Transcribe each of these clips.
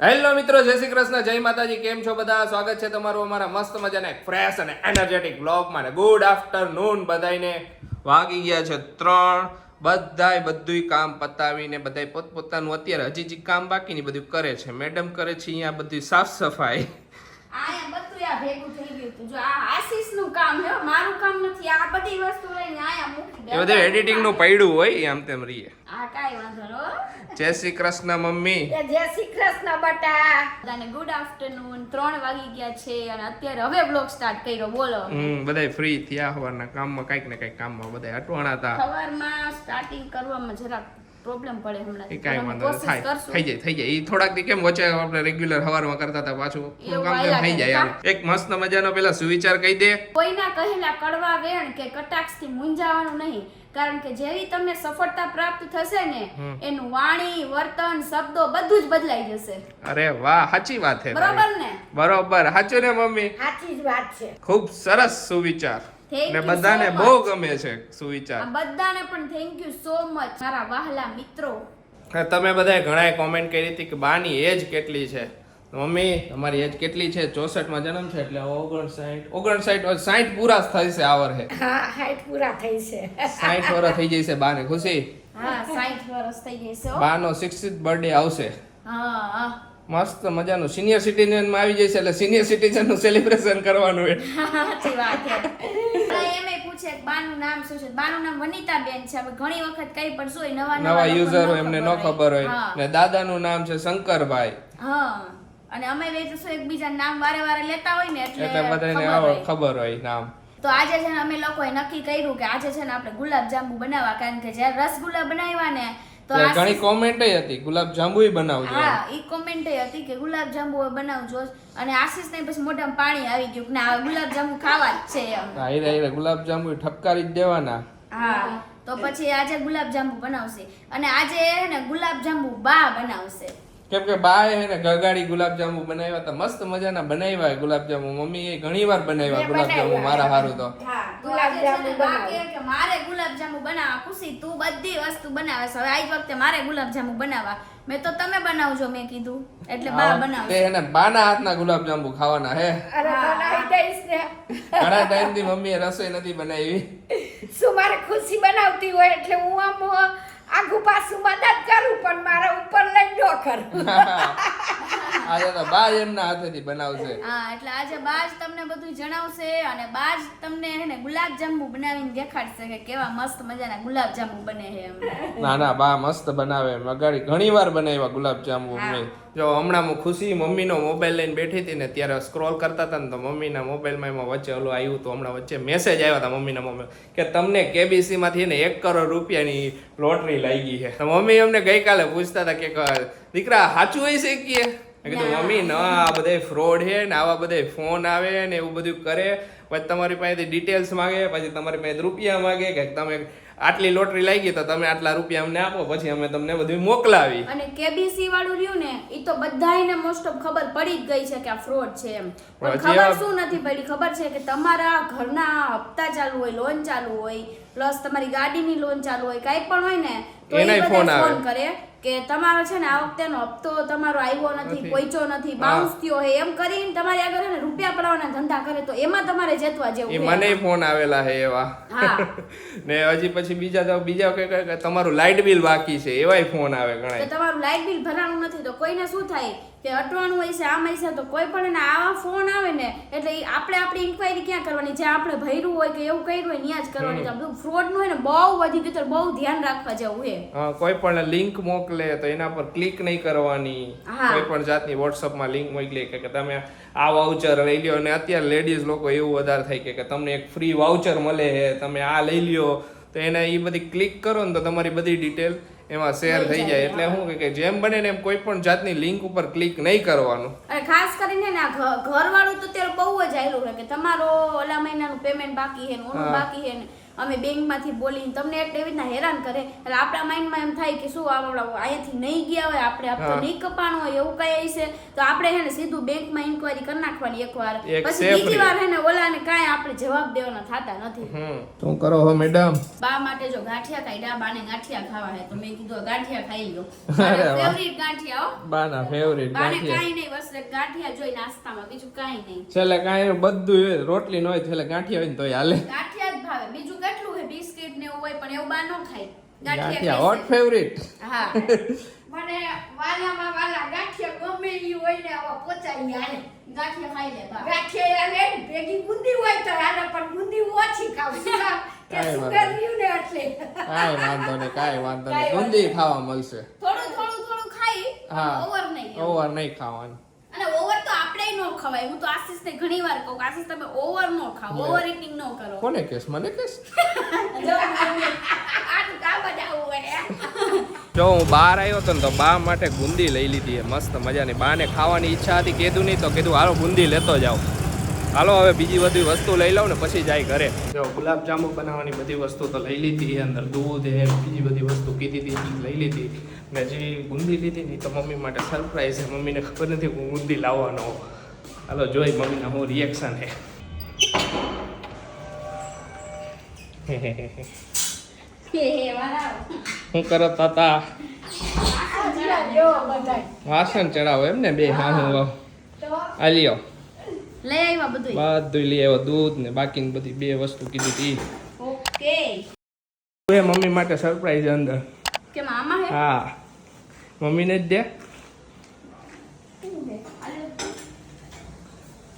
Hello મિત્રો, જય શ્રી કૃષ્ણ, જય માતાજી, કેમ છો બધા? સ્વાગત છે તમારું અમારા મસ્ત મજાના ફ્રેશ અને એનર્જેટિક બ્લોગમાં ને ગુડ આફ્ટરનૂન બધાને વાગી ગયા છે ત્રણ. બધાય બધુંય કામ પતાવીને બધાય પોતપોતાનું અત્યારે હજી જે કામ બાકી ને બધું કરે છે. મેડમ કરે છે અહીંયા બધી સાફ સફાઈ. બધું આ ભેગું થઈ ગયું હતું. જો આ આશીષનું કામ છે મારું કામ નથી. આ બધી વસ્તુ લઈને આયા મૂકી એ બધું એડિટિંગનું પડ્યું હોય એમ તેમ રીએ. આ કાઈ વાંધો નો જય શ્રી કૃષ્ણ મમ્મી. જય શ્રી કૃષ્ણ બટા. બધાને ગુડ આફ્ટરનૂન ત્રણ વાગી ગયા છે અને અત્યારે હવે બ્લોગ સ્ટાર્ટ કર્યો. બોલો. હમ બધાય ફ્રી થયા હોવાના કામમાં કાંઈક ને કાંઈક કામમાં બધાય અટવાણા હતા. સવારમાં સ્ટાર્ટિંગ કરવામાં જરાક પ્રોબ્લેમ પડે હમણાં એ કાંઈ વાંધો થાય. થઈ જાય થઈ જાય. એ થોડાક દી કેમ વચ્ચે આપણે રેગ્યુલર હવારમાં કરતા હતા પાછું. થોડું કામ કેમ થઈ જાય. એક મસ્ત મજાનો પેલા સુવિચાર કહી દે. કોઈના કહેલા કડવા વેણ કે કટાક્ષથી મૂંઝાવાનું નહીં. કારણ કે જેવી તમને સફળતા પ્રાપ્ત થશે ને એનું વાણી વર્તન શબ્દો બધું જ બદલાઈ જશે. અરે વાહ સાચી વાત છે બરોબર ને? બરોબર. સાચું ને મમ્મી? સાચી જ વાત છે. ખૂબ સરસ સુવિચાર. ને બધાને બહુ ગમે છે સુવિચાર. બધાને પણ થેન્ક યુ સો મચ મારા વહાલા મિત્રો. તમે બધાએ ઘણાએ કોમેન્ટ કરી હતી કે બાની એજ કેટલી છે? મમ્મી તમારી એજ કેટલી છે? ચોસઠમાં જન્મ છે એટલે ઓગણસાઠ ઓગણસાઠ સાઠ પૂરા થશે આ વર્ષે. હા હાઈટ પૂરા થઈ છે. સાઠ વર્ષ થઈ જશે બાને ખુશી? હા 60 વર્ષ થઈ જશે છે હો. બાનો સિક્સટીથ બર્થડે આવશે. હા હા. મસ્ત મજાનું. સિનિયર સિટીઝનમાં આવી જશે એટલે સિનિયર સિટીઝનનું સેલિબ્રેશન કરવાનું હોય સાચી વાત છે. એમ પૂછે બાનું નામ શું છે? બાનું નામ વનિતાબેન છે. હવે ઘણી વખત કઈ પણ શું નવા નવા યુઝર હોય એમને ન ખબર હોય. ને દાદાનું નામ છે શંકરભાઈ. હા. અને અમે તો શું એકબીજા નામ વારે વારે લેતા હોય ને એટલે બધાને ખબર હોય. નામ. તો આજે છે ને અમે લોકોએ નક્કી કર્યું કે આજે છે ને આપણે ગુલાબ જાંબુ બનાવવા. કારણ કે જ્યારે રસગુલ્લા બનાવ્યા ને ઘણી કોમેન્ટ હતી ગુલાબ જાંબુય બનાવજો. હા ઈ કોમેન્ટ હતી કે ગુલાબ જાંબુ બનાવજો. અને આશીષ ને પછી મોઢામાં પાણી આવી ગયું કે ના હવે ગુલાબ જાંબુ ખાવા જ છે એમ. હા હીરા હીરા ગુલાબ જાંબુ ઠપકારી જ દેવાના. હા તો પછી આજે ગુલાબ જાંબુ બનાવશે. અને આજે હે ને ગુલાબ જાંબુ બા બનાવશે. કેમ કે બાએ હે ને ગગાડી ગુલાબ જાંબુ બનાવ્યા હતા મસ્ત મજાના બનાવ્યા ગુલાબ જાંબુ મમ્મી એ ઘણી વાર બનાવ્યા ગુલાબજાંબુ ગુલાબ જાંબુ મારા હારું તો. તો બનાવો. કે મારે ગુલાબ જાંબુ બનાવવા ખુશી તું બધી વસ્તુ બનાવે છે. હવે આજ વખતે મારે ગુલાબ જાંબુ બનાવવા. મેં તો તમે બનાવજો મેં કીધું. એટલે બા તે બનાવશે. હે ને બાના હાથના ગુલાબ જાંબુ ખાવાના હે. અરે બનાવી દઈશ ને. ઘણા ટાઈમથી મમ્મીએ રસોઈ નથી બનાવી. શું મારે ખુશી બનાવતી હોય એટલે હું આમ આગુ પાછું મદદ કરું પણ મારા ઉપર લઈ ન કરું. આજે તો બા એમના હાથેથી બનાવશે. હા એટલે આજે બા જ તમને બધું જણાવશે અને બા જ તમને હે ને ગુલાબ જાંબુ બનાવીને દેખાડશે કે કેવા મસ્ત મજાના ગુલાબ જાંબુ બને છે એમ. ના ના બા મસ્ત બનાવે. મગાડી ઘણી વાર બનાવ્યા ગુલાબ જાંબુ મમ્મી જો હમણાં હું ખુશી મમ્મીનો મોબાઈલ લઈને બેઠી હતી ને ત્યારે સ્ક્રોલ કરતા હતા ને તો મમ્મીના મોબાઈલમાં એમાં વચ્ચે ઓલું આવ્યું તો હમણાં વચ્ચે મેસેજ આવ્યા હતા મમ્મીના મોબાઈલ કે તમને કેબીસી માંથી ને એક કરોડ રૂપિયાની લોટરી લાગી છે. તો મમ્મી અમને ગઈકાલે પૂછતા હતા કે ક- દીકરા સાચું હોય છે કે મેં કીધું, મમ્મી, ના આ બધા ફ્રોડ છે ને આવા બધા ફોન આવે ને એવું બધું કરે. પછી તમારી પાસેથી ડિટેલ્સ માગે, પછી તમારી પાસે રૂપિયા માગે કે તમે આટલી લોટરી લાગી તો તમે આટલા રૂપિયા અમને આપો, પછી અમે તમને બધું મોકલાવી. અને કેબીસી વાળું રહ્યું ને એ તો બધાયને મોસ્ટ ઓફ ખબર પડી જ ગઈ છે કે આ ફ્રોડ છે એમ. પણ ખબર શું નથી પડી? ખબર છે કે તમારા ઘરના હપ્તા ચાલુ હોય લોન ચાલુ હોય પ્લસ તમારી ગાડીની લોન ચાલુ હોય કાંઈ પણ હોય ને તો એ બધા ફોન કરે કે તમારો છે ને આ વખતેનો હપ્તો તમારો આવ્યો નથી. પહોંચ્યો નથી બાઉન્સ થયો હે એમ કરીને તમારી આગળ ને રૂપિયા પડાવવાના ધંધા કરે તો એમાં તમારે જેતવા એ જેવું મને ફોન આવેલા હે એવા. હા. ને હજી પછી બીજા તો બીજા કે તમારું લાઇટ બિલ બાકી છે એવાય ફોન આવે ઘણા તમારું લાઇટ બિલ ભરાણું નથી તો કોઈને શું થાય? કે અટવાનું હોય છે આમ છે તો કોઈ પણ એને આવા ફોન આવે ને એટલે આપણે આપણી ઇન્ક્વાયરી ક્યાં કરવાની? જે આપણે ભર્યું હોય કે એવું કર્યું હોય ત્યાં જ કરવાની. તો બધું ફ્રોડનું હોય ને બહુ વધી ગયું તો બહુ ધ્યાન રાખવા જેવું હોય હા, કોઈ પણ લિંક મોકલે તો એના પર ક્લિક નહીં કરવાની. કોઈ પણ જાતની વોટ્સઅપમાં લિંક મોકલી કે તમે આ વાઉચર લઈ લ્યો અને અત્યારે લેડીઝ લોકો એવું વધારે થાય કે કે તમને એક ફ્રી વાઉચર મળે છે તમે આ લઈ લ્યો તો એને એ બધી ક્લિક કરો ને તો તમારી બધી ડિટેલ એમાં શેર થઈ જાય એટલે શું કે- જેમ બને ને એમ કોઈ પણ જાતની લિંક ઉપર ક્લિક નહીં કરવાનું. અને ખાસ કરીને ને આ ઘર ઘરવાળું તો અત્યારે બહુ જ આયલું હોય કે તમારો ઓલા મહિનાનું પેમેન્ટ બાકી છે ને ઓનું બાકી છે ને. અમે બેંકમાંથી બોલીને તમને એટલે એવી રીતના હેરાન કરે. એટલે આપણા માઇન્ડમાં એમ થાય કે શું આપણા અહીંયાથી નહીં ગયા હોય આપણે આપ નહીં કપાણું હોય એવું કઈ છે તો આપણે હે ને સીધું બેંકમાં ઇન્કવાયરી કરી નાખવાની એકવાર. એક પછી બીજી વાર હે ને ઓલાને કાંઈ આપણે જવાબ દેવાના થતા નથી. શું કરો હો મેડમ બા માટે જો ગાંઠિયા થાય બાને ગાંઠિયા ખાવા હે તો મેં કીધું ગાંઠિયા ખાઈ લો ફેવરિટ ગાંઠિયા હો. બાના ફેવરિટ ગાંઠિયા. કાંઈ નહીં બસ ગાંઠિયા જોઈ નાસ્તામાં બીજું કાંઈ નહીં. છેલ્લે કાંઈ બધું રોટલી ન હોય છેલ્લે ગાંઠિયા હોય ને તોય હાલે. ગાંઠિયા જ ભાવે બીજું કેટલું હે બિસ્કિટ ને એવું હોય પણ એવું બા ન ખાય. ગાંઠિયા હોટ ફેવરિટ હા. મને વાલામાં વાલા ગાંઠિયા ગમે ઈ હોય ને આવા પોચાઈ હાલે. ગાંઠિયા ખાઈ લે બા. ગાંઠિયા આલે ભેગી બુંદી હોય તો આને પણ બુંદી ઓછી ખાવ. કે સુગર વાંધો ને એટલે. કાંઈ વાંધો નહીં કાઈ વાંધો નહીં. બુંદી ખાવા મળશે. થોડું થોડું થોડું ખાઈ ઓવર નહીં. ઓવર નહીં ખાવાનું અને ઓવર તો આપણે ન ખવાય. હું તો આશીષને ઘણી વાર કહું કે આશીષ તમે ઓવર ન ખાઓ ઓવર ઇટિંગ ન કરો. કોને કેસ? મને કેસ? જ હું બહાર આવ્યો હતો ને તો બા માટે બુંદી લઈ લીધી મસ્ત મજાની. બાને ખાવાની ઈચ્છા હતી કીધું નહીં તો કીધું હાલો બુંદી લેતો જાઓ. હાલો હવે બીજી બધી વસ્તુ લઈ લઉં ને પછી જાય ઘરે. જો ગુલાબજાંબુ બનાવવાની બધી વસ્તુ તો લઈ લીધી અંદર. દૂધ એ બીજી બધી વસ્તુ કીધી હતી લઈ લીધી. ને જે બુંદી લીધી ને તો મમ્મી માટે સરપ્રાઈઝ છે. મમ્મીને ખબર નથી હું બુંદી લાવવાનો હોઉં. હાલો જોઈ મમ્મીના હું રિએક્શન હે. હે કરો તાતા? વાસણ ચડાવો એમ ને બે હા હું આ લ્યો. બધું બધું લઈ આવ્યો દૂધ ને બાકીની બધી બે વસ્તુ કીધી હતી ઓકે. મમ્મી માટે સરપ્રાઈઝ અંદર. કે મામા હા. મમ્મીને જ દે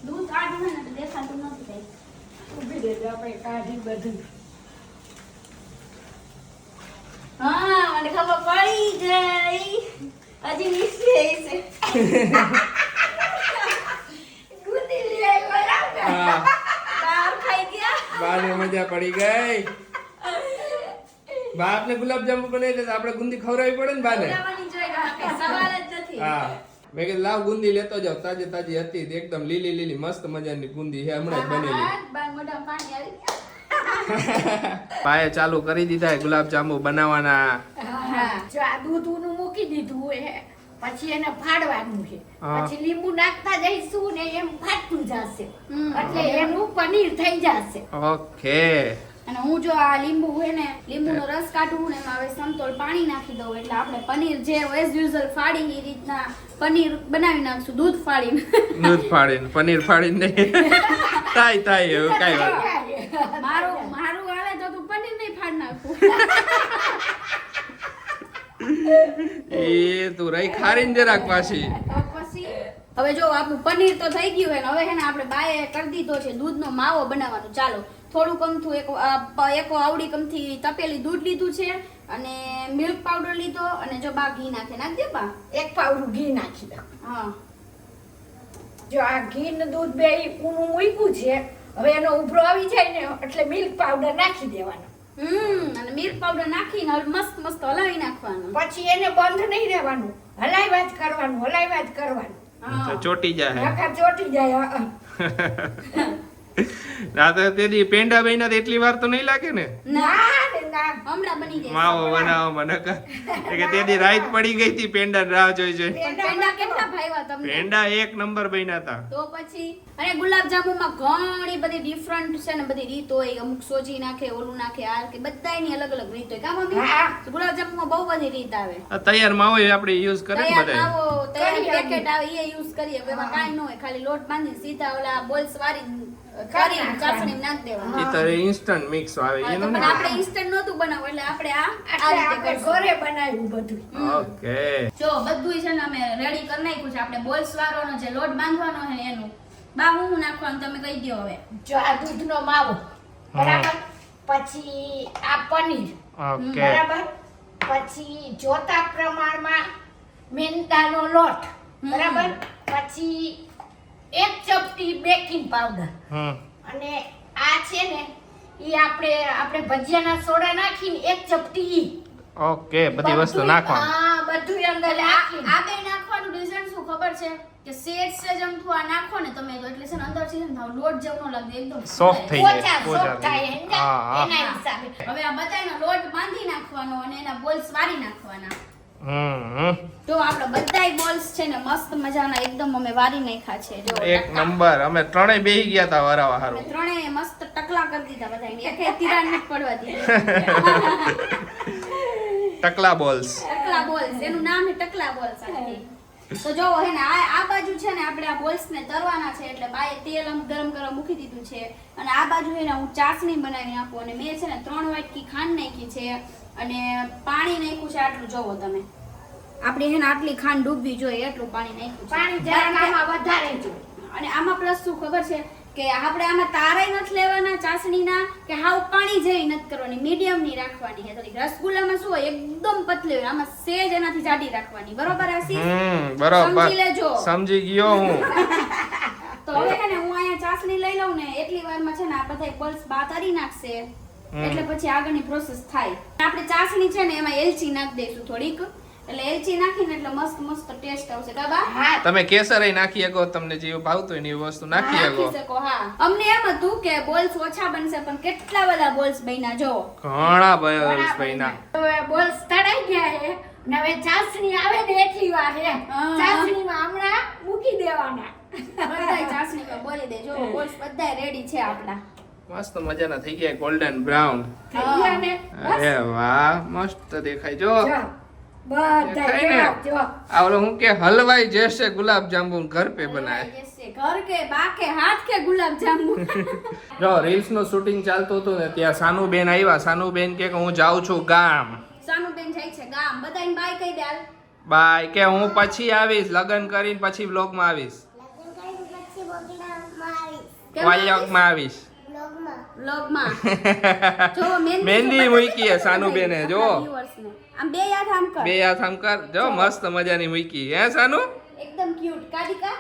દૂધ કાઢું ને તો દેખાતું નથી કઈ ઊભી રહેજો આપણે કાઢી બધું. હા મને ખબર પડી ગઈ. હજી નીકળી છે. બુંદી લઈ બરાબર. હા. ખાઈ ગયા. બાને મજા પડી ગઈ. બા ગુલાબ જાંબુ બનાવી દે આપણે ગુંદી ખવડાવી પડે ને બાને? સવાલ જ નથી. હા. મેં કીધું લાવ ગુંદી લેતો જાવ. તાજી તાજી હતી એકદમ લીલી લીલી મસ્ત મજાની ગુંદી છે હમણાં જ બનેલી. પાએ ચાલુ કરી દીધા ગુલાબ જાંબુ બનાવવાના. હા જો આ દૂધનું મૂકી દીધું હે પછી એને ફાડવાનું છે. પછી લીંબુ નાખતા જઈશું ને એમ ફાટતું જશે. એટલે એનું પનીર થઈ જશે. ઓકે. અને હું જો આ લીંબુ હોય ને લીંબુનો રસ કાઢું ને એમાં હવે સમતોલ પાણી નાખી દઉં. એટલે આપણે પનીર જે એઝ યુઝલ ફાડી એ રીતના પનીર બનાવી નાખશું. દૂધ ફાડીને. દૂધ ફાડીને પનીર ફાડીને થાય થાય એવું કાંઈ વાત મારું મારું હાલે તો તું પનીર નહીં ફાડી નાખું. એ તું રહી ખારીને જરાક પાછી. પછી હવે જો આપણું પનીર તો થઈ ગયું હે ને હવે હે ને આપણે બાએ કરી દીધો છે દૂધનો માવો બનાવવાનો. ચાલો થોડુંક કમથું એક એક આવડી કમથી તપેલી દૂધ લીધું છે અને મિલ્ક પાવડર લીધો અને જો બા ઘી નાખે. નાખી દે બા. એક પાવડું ઘી નાખી દો હા. જો આ ઘી ને દૂધ બે ઊનું મૂક્યું છે હવે એનો ઉભરો આવી જાય ને એટલે મિલ્ક પાવડર નાખી દેવાનો. હમ અને મિલ્ક પાવડર નાખીને મસ્ત મસ્ત હલાવી નાખવાનું. પછી એને બંધ નહીં રહેવાનું. હલાવ્યા જ કરવાનું હલાવ્યા જ કરવાનું. ચોટી જાય ચોટી જાય. ના તો તેથી પેંડા બન્યા એટલી વાર તો નહીં લાગે ને? ના ના ને ના હમણાં બની જાય. માવો બનાવવામાં નકર કે તેથી રાત પડી ગઈ હતી પેંડા રાહ જોઈ જોઈ. પેંડા કેટલા ભાવ્યા તમને? પેંડા એક નંબર બન્યા હતા તો પછી? અને ગુલાબજાંબુમાં ઘણી બધી ડિફરન્ટ છે ને બધી રીત હોય. અમુક સોજી નાખે ઓલું નાખે આ કે બધાયની અલગ અલગ રીત હોય. કા હા. મમ્મી ગુલાબજાંબુમાં બહુ બધી રીત આવે. તૈયાર માવો એ આપણે યુઝ કરે તૈયાર બધા પેકેટ આવે એ યુઝ કરીએ. એમાં કાંઈ ન હોય. ખાલી લોટ બાંધી સીધા ઓલા બોલ્સ વાળી કરી નાખવાનું. ચાસણી નાખી દેવાનું એ તો ઇન્સ્ટન્ટ મિક્સ આવે હા, તો એનું પણ ને આપણે ઇન્સ્ટન્ટ નહોતું બનાવવું એટલે આપણે આ આ રીતે ઘરે બનાવ્યું બધું. ઓકે. જો બધું છે ને અમે રેડી કરી નાખ્યું છે. આપણે બોલ્સ વાળોનો જે લોટ બાંધવાનો છે એનું બા હું હું નાખવાનું તમે કહી દો હવે. જો આ દૂધનો માવો. બરાબર? પછી આ પનીર. ઓકે. બરાબર? પછી જોતા પ્રમાણમાં મેંદાનો લોટ. બરાબર? પછી એક ચપટી બેકિંગ પાવડર અને આ છે ને ઈ આપણે આપણે ભજીયાના સોડા નાખીને એક ચપટી ઈ. ઓકે બધી વસ્તુ નાખવાનું. હા બધું અંદર નાખી આ બે નાખવાનું reason શું ખબર છે? કે સેજ સેજ અમથું આ નાખો ને તમે તો એટલે છે ને અંદર છે ને લોટ જેવો લાગે એકદમ સોફ્ટ થઈ જાય. પોચા થાય થઈ એમ જાય. હા, હા. એના હિસાબે. હવે આ બધાનો લોટ બાંધી નાખવાનો અને એના બોલ્સ વારી નાખવાના. તો આપણે બધાય બોલ્સ છે ને મસ્ત મજાના એકદમ અમે વારી નાખ્યા છે. જો એક નંબર. અમે ત્રણેય બેહી ગયા હતા વરાવા હારું. ત્રણેય મસ્ત ટકલા કરી દીધા બધાયને એકે તિરાડ નથી પડવા દીધી. ટકલા બોલ્સ. ટકલા બોલ્સ. એનું નામ છે ટકલા બોલ્સ તો જો હે ને આ આ બાજુ છે ને આપણે આ બોલ્સ ને તરવાના છે એટલે બાએ તેલ અમ ગરમ ગરમ મૂકી દીધું છે. અને આ બાજુ હે ને હું ચાસણી બનાવી નાખું અને મેં છે ને ત્રણ વાટકી ખાંડ નાખી છે. અને પાણી નાખ્યું છે આટલું જોવો તમે. આપણે હે ને આટલી ખાંડ ડૂબવી જોઈએ એટલું પાણી નાખ્યું પાણી જરાક આમાં વધારે જો અને આમાં પ્લસ શું ખબર છે? કે આપણે આમાં તારાય નથી લેવાના ચાસણીના કે હાવ પાણી જેવી નથી કરવાની મીડિયમની રાખવાની છે. થોડીક રસગુલ્લામાં શું હોય એકદમ પતલી હોય આમાં સેજ એનાથી જાડી રાખવાની. બરોબર આશી બરોબર. સમજી લેજો. સમજી ગયો હું. તો હવે છે ને હું અહીંયા ચાસણી લઈ લઉં ને એટલી વારમાં છે ને આ બધા બોલ્સ બા તરી નાખશે. એટલે પછી આગળની પ્રોસેસ થાય. આપણે ચાસણી છે ને એમાં એલચી નાખી દઈશું થોડીક. એટલે એલચી નાખીને એટલે મસ્ત મસ્ત ટેસ્ટ આવશે. બાબા તમે કેસર નાખી શકો તમને જે ભાવતું હોય ને એ વસ્તુ નાખી શકો. હા. અમને એમ હતું કે બોલ્સ ઓછા બનશે પણ કેટલા બધા બોલ્સ બન્યા જો. ઘણા બોલ્સ બન્યા. હવે બોલ્સ તળાઈ ગયા છે ને હવે ચાસણી આવે ને એટલી વાર છે. હા. ચાસણીમાં હમણાં મૂકી દેવાના. બધા ચાસણીમાં બોલી દેજો. બોલ્સ બધાય રેડી છે આપણા. મસ્ત મજાના થઈ ગયા ગોલ્ડન બ્રાઉન અરે વાહ મસ્ત દેખાય જો. જો બધા દેખાય ને? જો, જો. આ ઓલો હું કે હલવાઈ જશે ગુલાબ જાંબુ ઘર પે બનાય. ઘર કે બા હાથ કે ગુલાબ જાંબુ? જો રીલ્સનું શૂટિંગ ચાલતું હતું ને ત્યાં સાનુબેન આવ્યા. સાનુબેન કે હું જાઉં છું ગામ. સાનુબેન જાય છે ગામ. બધાને બાય કહી દે બાય કે હું પછી આવીશ લગ્ન કરીને પછી vlog માં આવીશ. કેમ વાયકમાં આવીશ. વ્લોગમાં જો મહેંદી મૂકી હે બતાવી સાનુબેને, જો. આમ બે યાદ આમ કર. બે હાથ આમ કર. જો મસ્ત મજાની મૂકી. હે સાનુ? એકદમ ક્યુટ કાઢી કા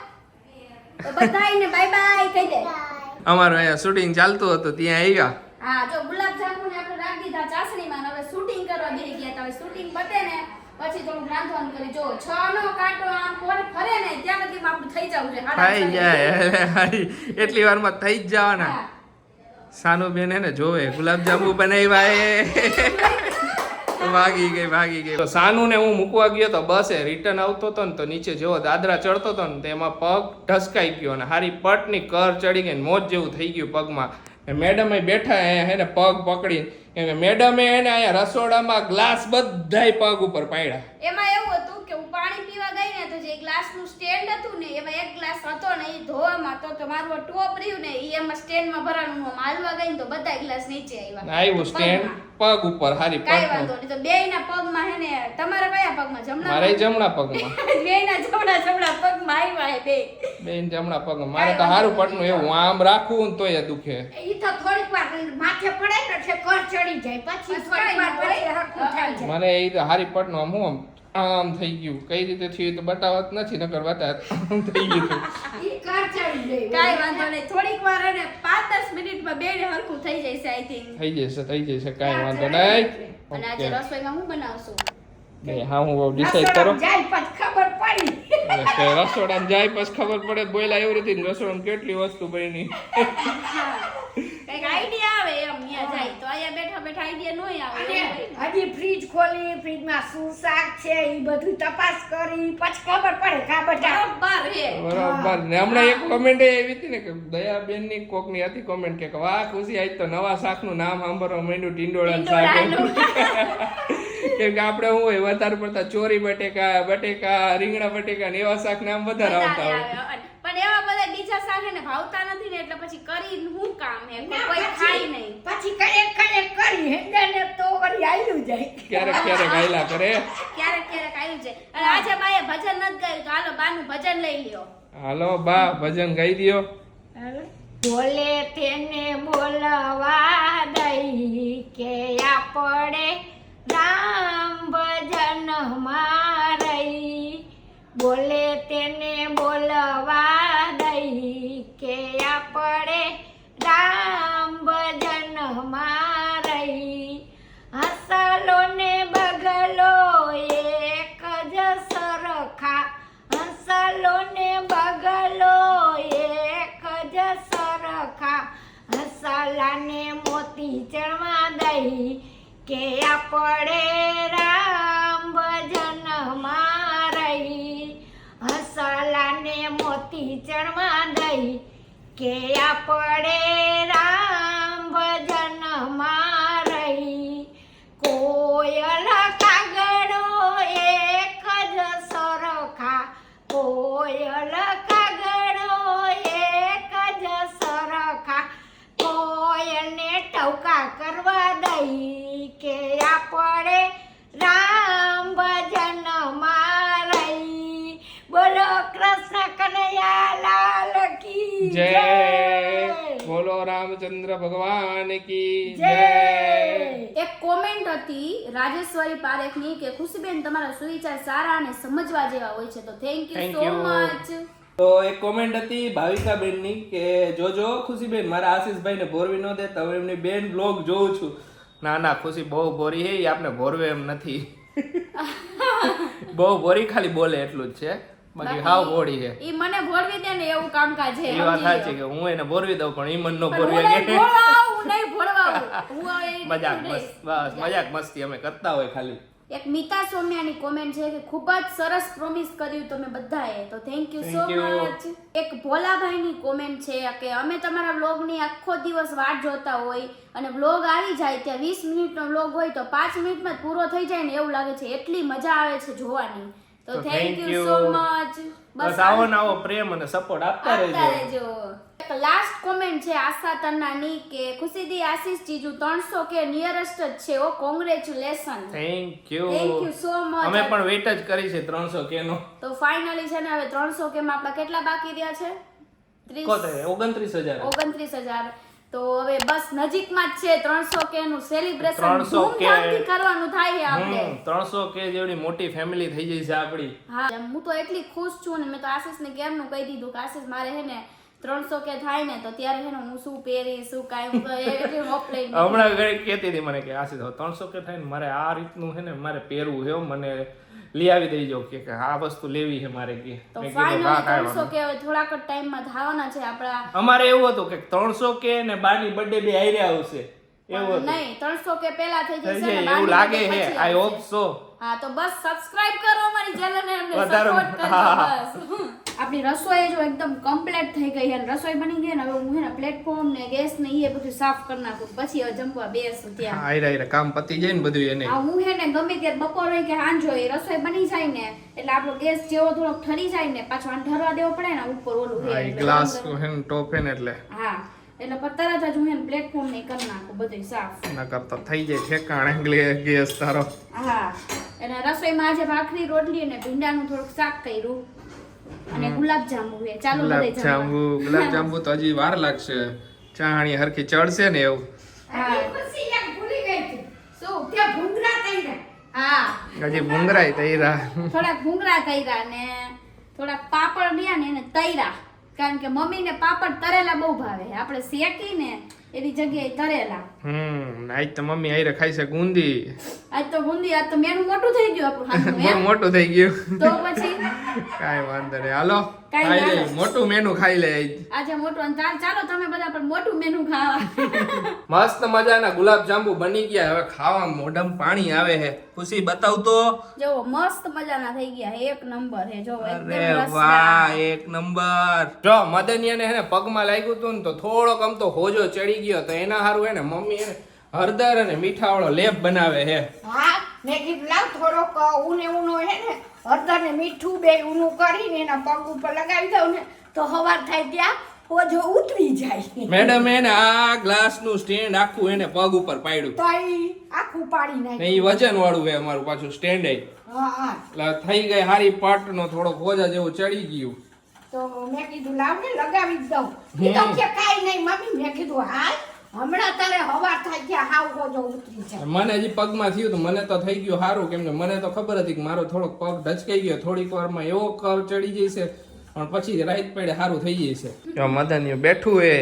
તો બધાયને બાય બાય કહી દે. અમારું અહીંયા શૂટિંગ ચાલતું હતું ત્યાં આવ્યા. હા જો ગુલાબ જાંબુ ને આપણે રાખી દીધા ચાસણીમાં હવે શૂટિંગ કરવા બેસી ગયા હવે શૂટિંગ પતે ને પછી થોડુંક રાંધવાનું કરી. જો છ નો કાંટો આમ કોણ ફરે ને ત્યાં લગી આપણું થઈ જવું છે. થઈ જાય. એટલી વારમાં થઈ જ જવાના. હા. સાનુબેન હે ને, જોવે, ગુલાબજાંબુ બનાવ્યા એ ભાગી ગઈ ભાગી ગઈ સાનુ ને હું મૂકવા ગયો તો બસ એ રિટર્ન આવતો હતો ને તો નીચે જેવો દાદરા ચડતો હતો ને તેમાં પગ ઢસકાઈ ગયો અને હારી પટની કર ચડી ગઈ ને મોજ જેવું થઈ ગયું પગમાં મેડમ બેઠા હે ને પગ પકડી કે મેડમે એને અહીંયા રસોડામાં ગ્લાસ બધાય પગ ઉપર પાડ્યા. એમાં એવું હતું કે હું પાણી પીવા ગઈ ને તો જે ગ્લાસનું સ્ટેન્ડ હતું ને એમાં એક ગ્લાસ હતો ને એ ધોવામાં તો તો મારું ટોપ રહ્યું ને એ એમાં સ્ટેન્ડમાં ભરાણું હું હાલવા ગઈ ને તો બધા ગ્લાસ નીચે આવ્યા. આવ્યું સ્ટેન્ડ પગ ઉપર હારી પગ વાંધો નહીં. તો બેયના પગમાં હે ને તમારા કયા પગમાં? જમણા મારે જમણા પગમાં. બેયના જમણા જમણા પગમાં આવ્યા હે બે બેન જમણા પગમાં. મારે તો હારું પડનું એવું આમ રાખું ને તોય દુખે. ઈ તો થોડીક માથે પડે ને એટલે કર ચડી જાય. પછી થઈ મને એ તો હારી પટનું આમ હું આમ થઈ ગયું. કઈ રીતે થયું તો બતાવત નથી નકર બતાવત. આમ થઈ ગયું. ઈ કર ચડી જાય. કાઈ વાંધો નહીં. થોડીક વાર અને પાંચ દસ મિનિટમાં બે હરખું થઈ જશે આઈ થિંક થઈ જશે થઈ જશે. કાઈ વાંધો નહીં. અને આજે રસોઈમાં હું બનાવશું? બે હા હું ડિસાઈડ કરો. જાય પછી ખબર પડી. રસોડામાં જાય પછી ખબર પડે બોયલા એવું રીતે રસોડામાં કેટલી વસ્તુ બની. કંઈક આઈડિયા આવે એમ ત્યાં જાય તો. અહીંયા બેઠા બેઠા આઈડિયા નો આવે. હજી ફ્રીજ ખોલી ફ્રીજમાં શું શાક છે એ બધું તપાસ કરી પછી ખબર પડે કા બધા બરાબર હે બરોબર ને. હમણાં એક કોમેન્ટ એવી હતી ને કે દયાબેનની કોકની હતી કોમેન્ટ કે વાહ ખુશી આજ તો નવા શાકનું નામ સાંભળવા માંડ્યું ટીંડોળા શાક. કેમ કે આપણે શું હોય વધારે પડતા ચોરી બટેકા બટેકા રીંગણા બટેકા ને એવા શાક નામ વધારે આવતા હોય. પણ એવા બધા બીજા શાક ને ભાવતા નથી ને એટલે પછી કરી હું કામ હે? કોઈ ખાય નહીં. પછી કરે કરે કરી હેંડાને તો વળી આવ્યું જાય. ક્યારેક ક્યારેક આયલા કરે. ક્યારેક ક્યારેક આવ્યું જાય. અને આજે બાએ ભજન નથી ગાયું તો હાલો બાનું ભજન લઈ લ્યો. હાલો બા ભજન ગાઈ દ્યો. બોલે તેને બોલવા દઈ કે આપણે રામ ભજન મારઈ બોલે તેને બોલવા દઈ કે આપણે રામ ભજન મારઈ હસલો ને બગલ દઈ કે આપણે રામ ભજનમાં રહી હસલાને મોતી ચણવા દઈ. કે આપણે રામ ભજનમાં રહી કોયલ કાગડો એક જ સરખા કોયલ કાગડો એક જ સરખા કોયલને ટવકા કરવા દઈ કે આપણે રામ ભજનમાં રહી બોલો કૃષ્ણ કનૈયા લાલ કી જય બોલો રામચંદ્ર ભગવાન કી જય એક કોમેન્ટ હતી રાજેશ્વરી પારેખની કે ખુશીબેન તમારા સુવિચાર સારા અને સમજવા જેવા હોય છે. તો થેન્ક યુ સો મચ તો એક કોમેન્ટ હતી ભાવિકાબેનની કે જોજો ખુશીબેન મારા આશીષભાઈ ને ભોરવી ન દેતા હું એમની બેન બ્લોગ જોઉં છું. ના ના ખુશી બહુ ભોરી હે એ આપને ભોરવે એમ નથી. બહુ ભોરી ખાલી બોલે એટલું જ છે. બાકી હાવ ભોળી છે. ઈ મને ભોળવી દે ને એવું કામકાજ છે એ વાત સાચી કે હું એને ભોરવી દઉં પણ ઈ મન નો પણ હું ભોરવે નહીં ભોળવાવું, હું નહીં ભોળવાવું. હું મજાક નહીં. બસ મજાક મસ્તી અમે કરતા હોય ખાલી. એક મિતા સોમ્યાની કોમેન્ટ છે કે ખૂબ જ સરસ પ્રોમિસ કર્યું તમે બધાએ. તો થેન્ક યુ સો. મચ એક ભોલાભાઈની કોમેન્ટ છે કે અમે તમારા વ્લોગની આખો દિવસ વાટ જોતા હોય અને વ્લોગ આવી જાય ત્યાં વીસ મિનિટનો વ્લોગ હોય તો પાંચ મિનિટમાં જ પૂરો થઈ જાય ને એવું લાગે છે. એટલી મજા આવે છે જોવાની. તો થેન્ક યુ સો મચ બસ આવો ને આવો પ્રેમ અને સપોર્ટ આપતા રહેજો. લાસ્ટ કોમેન્ટ છે આશા તન્નાની કે ખુશીદી આશીષ જીજુ ત્રણસો કે નિયરેસ્ટ જ છે. ઓ congratulation thank you thank you so much અમે પણ વેટ જ કરી છે ત્રણસો કે નો. તો ફાઇનલી છે ને હવે ત્રણસો માં આપણા કેટલા બાકી રહ્યા છે? ત્રીસ કોતે ઓગણત્રીસ હજાર. ઓગણત્રીસ હજાર. તો હવે બસ નજીકમાં જ છે ત્રણસો કે નું સેલિબ્રેશન 300K. ધૂમધામથી કરવાનું થાય છે આપણે હમ ત્રણસો કે જેવડી મોટી ફેમિલી થઈ જઈ છે આપણી હા હું તો એટલી ખુશ છું ને મેં તો આશિષને કેમ નું કહી દીધું કે આશીષ મારે હે ને ત્રણસો કે થાય ને તો ત્યારે હે ને હું શું પહેરી શું કાંઈ હું એટલી હોપ હમણાં કહેતી હતી મને કે આશીષ ત્રણસો કે થાય ને મારે આ રીતનું છે ને મારે પહેરવું છે મને લઈ આવી દેજો કે કે આ વસ્તુ લેવી છે મારે કે. તો ફાઇનલી ત્રણસો કે થોડાક ટાઈમમાં થવાના છે આપણા અમારે એવું હતું કે ત્રણસો કે ને બાની બર્થડે બે રહ્યા આવશે. એવું નહીં ત્રણસો કે પહેલા થઈ જશે ને એવું લાગે છે. આઈ હોપ સો હા તો બસ સબસ્ક્રાઇબ કરો અમારી ચેનલ ને અમને સપોર્ટ કરજો બસ. આપણી રસોઈ જો એકદમ કમ્પ્લીટ થઈ ગઈ અને રસોઈ બની ગઈ ને હવે હું હે ને પ્લેટફોર્મ ને ગેસ ને એ બધું સાફ કરી નાખું. પછી હવે જમવા બેસું ત્યાં. આઈ રહ્યા કામ પતી જાય ને બધું એને. હા હું હે ને ગમે ત્યારે બપોર હોય કે સાંજ હોય રસોઈ બની જાય ને એટલે આપણો ગેસ જેવો થોડોક ઠરી જાય ને પાછો ઢરવા દેવો પડે ને ઉપર ઓલું હે ગ્લાસ હે ને ટોપ હે ને એટલે. હા એટલે તરત જ હું હે ને પ્લેટફોર્મ ને કરી નાખું બધું સાફ. ના કરતા થઈ જાય ઠેકાણે ગેસ તારો. હા અને રસોઈમાં આજે ભાખરી રોટલી અને ભીંડાનું થોડુંક શાક કર્યું. અને ગુલાબ જાંબુ છે. ચાલો ગુલાબ જાંબુ ગુલાબ જાંબુ તો હજી વાર લાગશે. ચાહણી હરખી ચડશે ને એવું? ભૂંગરા તૈરા થોડાક ને થોડાક પાપડ ને એને તૈરા કારણ કે મમ્મીને પાપડ તરેલા બહુ ભાવે. આપણે શેકીને એની જગ્યાએ તરેલા. હમ આજ તો મમ્મી આયરે ખાઈ છે ગુંદી. આજ તો ગુંદી આજ તો મેનું મોટું થઈ ગયું આપણું મોટું થઈ ગયું. તો પછી કાંઈ વાંધો નહીં. હાલો ખાઈ લે મોટું મેનુ ખાઈ લે. આજે મોટું ચાલ- ચાલો તમે બધા પણ મોટું મેનુ ખાવા. મસ્ત મજાના ગુલાબ જાંબુ બની ગયા. હવે ખાવા મોઢમ પાણી આવે છે. ખુશી બતાવ તો. જો મસ્ત મજાના થઈ ગયા. એક નંબર હે જો અરે વાહ એક નંબર. જો મદનિયાને હે પગમાં લાગ્યું તું ને તો થોડોક આમ તો હોજો ચડી ગયો. તો એના હારું હે ને મમ્મી હે હળદર અને મીઠા વાળો લેપ બનાવે છે. હા મેં કીધું લાવ થોડોક ઊને ઊનો હે ને હળદર ને મીઠું બે ઊનું કરીને એના પગ ઉપર લગાવી દઉં ને તો હવાર થાય ત્યાં હોજો ઉતરી જાય. મેડમ એને આ ગ્લાસનું સ્ટેન્ડ આખું એને પગ ઉપર પાડ્યું. આખું પાડી ને નાખ્યું વજન વાળું અમારું પાછું સ્ટેન્ડ હા હા. એટલે થઈ ગઈ હારી પટ નો થોડો હોજા જેવું ચડી ગયું. તો મેં કીધું લાવ ને લગાવી દઉં. કે કાંઈ નહીં મમ્મી મેં કીધું હાલ. હમણાં તારે હવા થાય ગયા હાવ હોજો ઉતરી જાય. મને હજી પગમાં થયું તો મને તો થઈ ગયું સારું કેમ કે મને તો ખબર હતી કે મારો થોડોક પગ ઢચકાઈ ગયો થોડીક વારમાં એવો કર ચડી જશે પણ પછી રાઈટ પડે સારું થઈ જશે. જો મદન બેઠું એ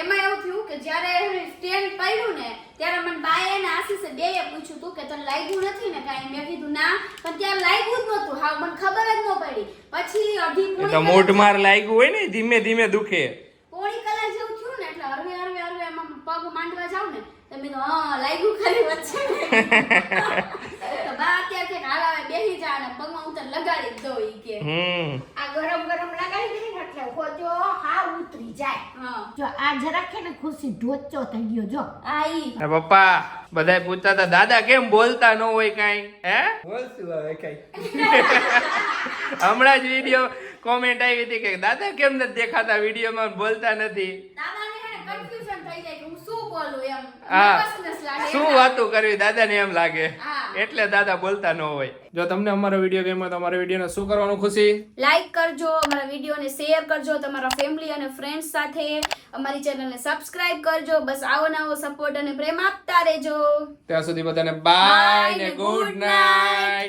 એમાં એવું થયું કે જ્યારે સ્ટેન્ડ પડ્યું ને ત્યારે મને બાએ ને આશીષે બેયે પૂછ્યું તું કે તને લાગ્યું નથી ને કાંઈ? મેં કીધું ના પણ ત્યાં લાગ્યું જ નહોતું. હાવ મને ખબર જ ન પડી. પછી અઢી તો મોઢ માર લાગ્યું હોય ને ધીમે ધીમે દુખે. પોણી કલાક જેવું થયું ને એટલે હરવે હરવે હરવે એમાં પગ માંડવા જાવ ને તો મેં હા લાગ્યું ખરી વચ્ચે. તો બા અત્યારે કે હાલ આવે બેસી જા અને પગમાં ઉતર લગાડી દો ઈ કે. હમ. આ ગરમ ગરમ લગાડી દે ને એટલે ખોજો હા ઉતરી જાય. હા. જો આ જરાક છે ને ખુશી ઢોચો થઈ ગયો જો. આ ઈ. પપ્પા બધાય પૂછતા હતા દાદા કેમ બોલતા ન હોય કાઈ? હે? બોલશું હવે કઈ. હમણાં જ વીડિયો કોમેન્ટ આવી હતી કે દાદા કેમ નથી દેખાતા? વિડીયોમાં બોલતા નથી. દાદાને હે ને શું. વાતું કરવી? દાદાને એમ લાગે. એટલે દાદા બોલતા ન હોય. જો તમને અમારો વીડિયો ગમ્યો તો અમારા વિડીયોને શું કરવાનું ખુશી? લાઈક કરજો અમારા વિડીયોને શેર કરજો તમારા ફેમિલી અને ફ્રેન્ડ્સ સાથે. અમારી ચેનલને સબસ્ક્રાઇબ કરજો. બસ આવો નવો સપોર્ટ અને પ્રેમ આપતા રહેજો. ત્યાં સુધી બધાને બાય ને ને ગુડ નાઇટ